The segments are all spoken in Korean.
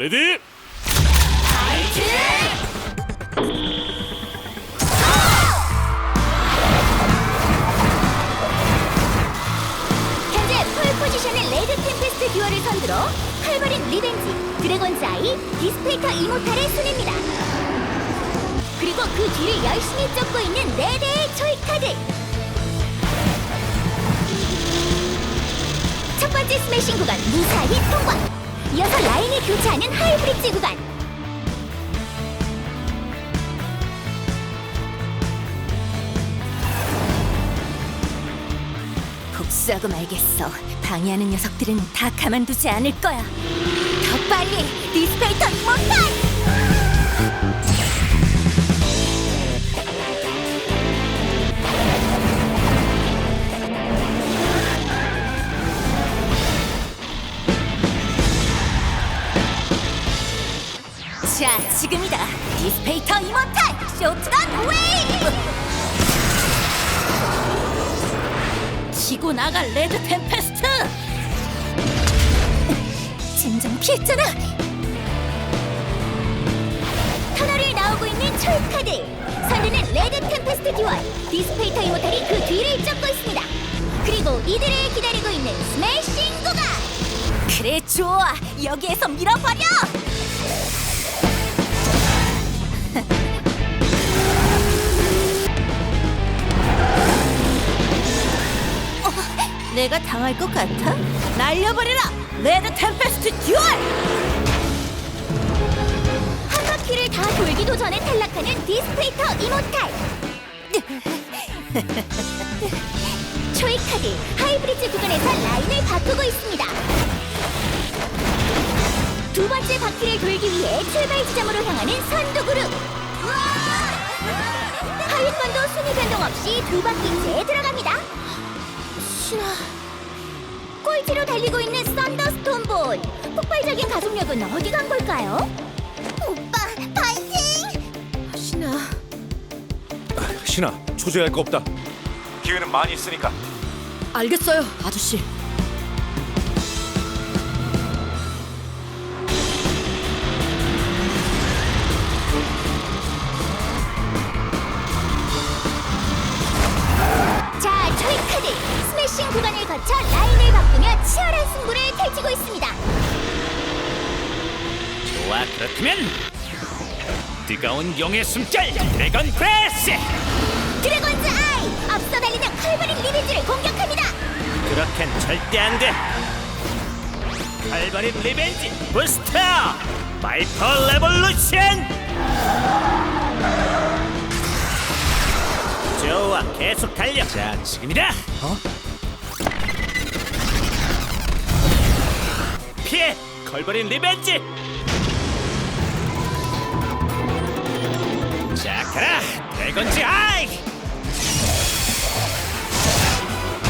레디 현재 폴 포지션의 레드 템페스트 듀얼을 선두로 칼버린 리벤지, 드래곤즈 아이, 디스페이터 이모탈의 순입니다. 그리고 그 뒤를 열심히 쫓고 있는 네 대의 초이 카드. 첫 번째 스매싱 구간 무사히 통과. 이어서 라인이 교차하는 하이브리지 구간. 복수하고 말겠어. 방해하는 녀석들은 다 가만두지 않을 거야. 더 빨리 디스페이터 이모탈! 자, 지금이다. 디스페이터 이모탈 쇼트건 웨이! 치고 나갈 레드 템페스트! 젠장 피했잖아! 터널을 나오고 있는 초이카드! 선두는 레드 템페스트 듀얼! 디스페이터 이모탈이 그 뒤를 쫓고 있습니다! 그리고 이들을 기다리고 있는 스매싱 구간! 그래 좋아! 여기에서 밀어버려! 내가 당할 것 같아? 날려버리라! 레드 템페스트 듀얼! 한 바퀴를 다 돌기도 전에 탈락하는 디스페이터 이모탈! 초이카드 하이브리드 구간에서 라인을 바꾸고 있습니다. 두 번째 바퀴를 돌기 위해 출발 지점으로 향하는 선두 그룹. 하위권도 순위 변동 없이 두 바퀴째 들어갑니다. 신아. 꼴찌로 달리고 있는 썬더스톤 볼. 폭발적인 가속력은 어디 간 걸까요? 오빠, 파이팅! 신아, 신아 초조할 거 없다 기회는 많이 있으니까 알겠어요, 아저씨. 거쳐 라인을 바꾸며 치열한 승부를 펼치고 있습니다. 좋아 그렇다면 뜨거운 용의 숨결 드래건 프레스 드래곤즈 아이! 앞서 달리는 칼버린 리벤지를 공격합니다. 그렇겐 절대 안돼 칼바린 리벤지 부스터 바이퍼 레볼루션 좋아 계속 달려 자 지금이다 어? 피해! 컬버린 리벤지! 자 가라! 드래곤즈 아이!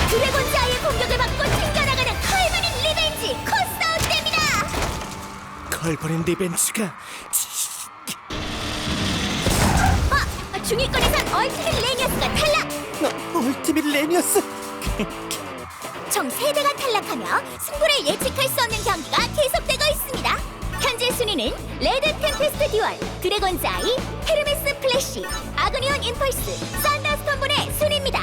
드래곤즈 아이의 공격을 받고 튕겨나가는 칼버린 리벤지! 코스아웃됩니다. 컬버린 리벤지가 아, 중위권에선 얼티밋 레니어스가 탈락. 울티밋 레니어스 총 3대가 탈락하며 승부를 예측할 수 없는 경기가 계속되고 있습니다. 현재 순위는 레드 템페스트 듀얼, 드래곤즈 아이, 헤르메스 플래시, 아그니온 임펄스, 썬더스톰볼의 순입니다.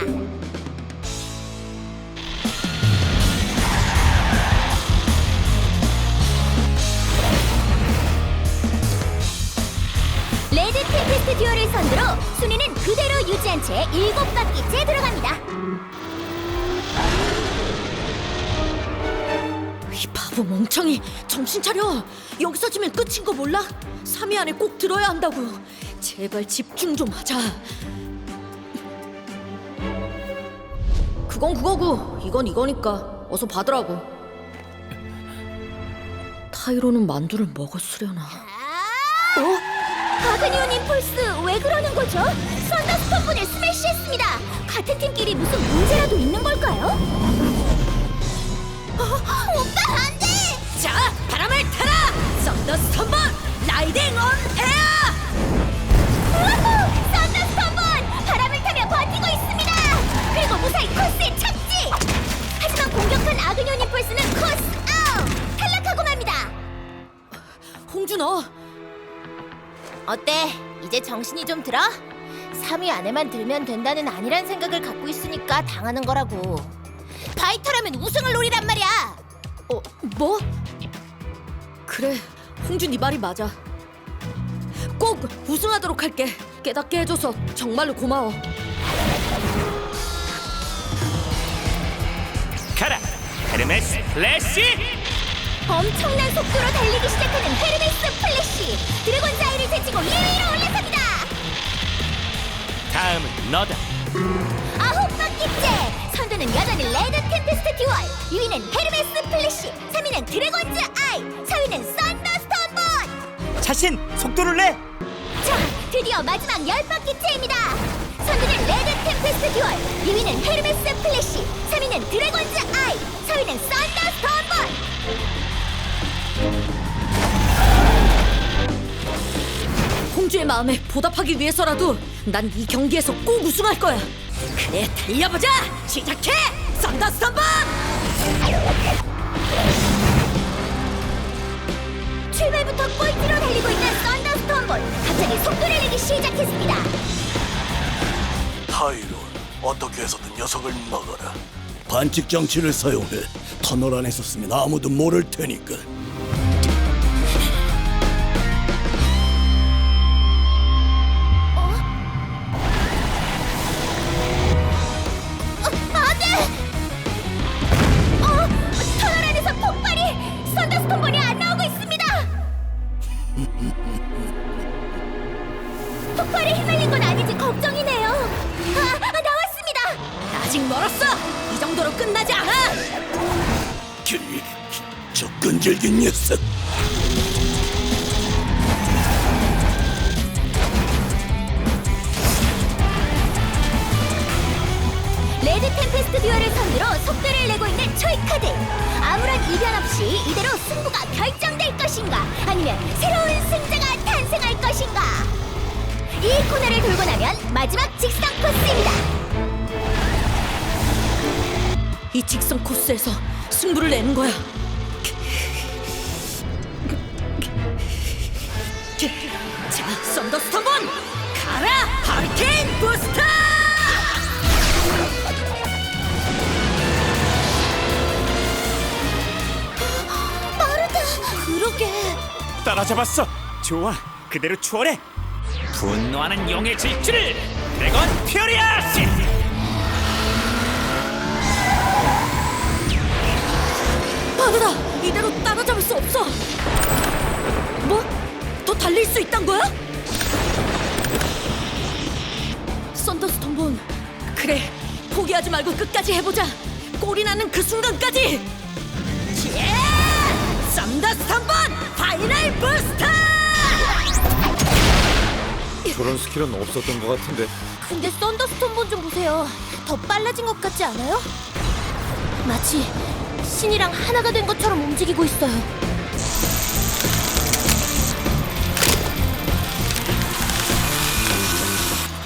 레드 템페스트 듀얼을 선두로 순위는 그대로 유지한 채 7바퀴째 들어갑니다. 이 바보 멍청이, 정신 차려. 여기서 지면 끝인 거 몰라? 3위 안에 꼭 들어야 한다고. 제발 집중 좀 하자. 그건 그거고, 이건 이거니까 어서 받으라고. 타이로는 만두를 먹었으려나. 어? 아그니온 임펄스 왜 그러는 거죠? 썬더스톰분을 스매시했습니다. 같은 팀끼리 무슨 문제라도 있는 걸까요? 어, 돼! 자, 바람을 타라! 썬더 스톰볼 라이딩 온 에어! 우후! 썬더스톰분 바람을 타며 버티고 있습니다. 그리고 무사히 코스에 착지. 하지만 공격한 아그니온 임펄스는 코스 아웃 탈락하고 맙니다. 홍준호. 어때? 이제 정신이 좀 들어? 3위 안에만 들면 된다는 아니란 생각을 갖고 있으니까 당하는 거라고. 파이터라면 우승을 노리란 말이야. 어, 뭐? 그래, 홍준 이 말이 맞아. 꼭 우승하도록 할게. 깨닫게 해줘서 정말로 고마워. 가라 헤르메스 플래시 엄청난 속도로 달리기 시작하는 헤르메스 플래시. 드래곤 자이를 제치고 1위로 올라섭니다. 다음은 너다 아홉 바퀴째. 선두는 여전히 레드 템페스트 듀얼. 2위는 헤르메스 플래시. 3위는 드래곤즈 아이. 4위는 썬더스톰본. 자신 속도를 내 자, 드디어 마지막 열 바퀴째입니다. 선두는 레드 템페스트 듀얼, 2위는 헤르메스 플래시, 3위는 드래곤즈 아이, 4위는 썬더스톰본. 홍주의 마음에 보답하기 위해서라도 난 이 경기에서 꼭 우승할 거야. 그래, 달려보자. 시작해. 썬더스톰번. 출발부터 꼴찌로 타이론 어떻게 해서든 녀석을 막아라. 반칙 장치를 사용해 터널 안에서 쓰면 아무도 모를 테니까 그, 저 끈질긴 녀석. 레드 템페스트 듀얼을 선두로 속도를 내고 있는 초이카드 아무런 이변 없이 이대로 승부가 결정될 것인가? 아니면 새로운 승자가 탄생할 것인가? 이 코너를 돌고 나면 마지막 직선 코스입니다. 이 직선 코스에서 승부를 내는 거야. 자, 썬더스톰본 가라! 하리케인 부스터! 빠르다 그러게 따라잡았어 좋아 그대로 추월해 분노하는 용의 질주를 드래곤 퓨리아스 빠르다! 이대로 따라잡을 수 없어! 뭐? 더 달릴 수 있단 거야? 썬더스톰본 그래 포기하지 말고 끝까지 해보자 골이 나는 그 순간까지 예! 썬더스톰본 파이널 부스터! 저런 스킬은 없었던 것 같은데 근데 썬더스톰본 좀 보세요 더 빨라진 것 같지 않아요? 마치 신이랑 하나가 된 것처럼 움직이고 있어요.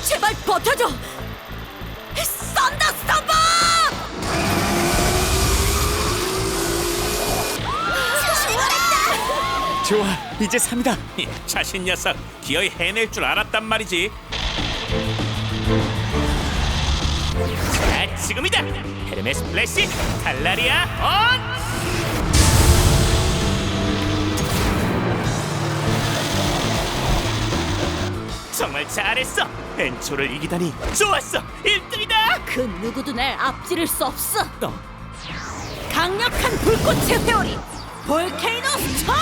제발 버텨줘! 좋아 이제 3이다. 자신 녀석 기어이 해낼 줄 알았단 말이지. 자 지금이다 헤르메스 플래시 탈라리아 온 정말 잘했어. 엔초를 이기다니 좋았어. 1등이다. 그 누구도 날 앞지를 수 없어. 어. 강력한 불꽃의 회오리 볼케이노 스톰!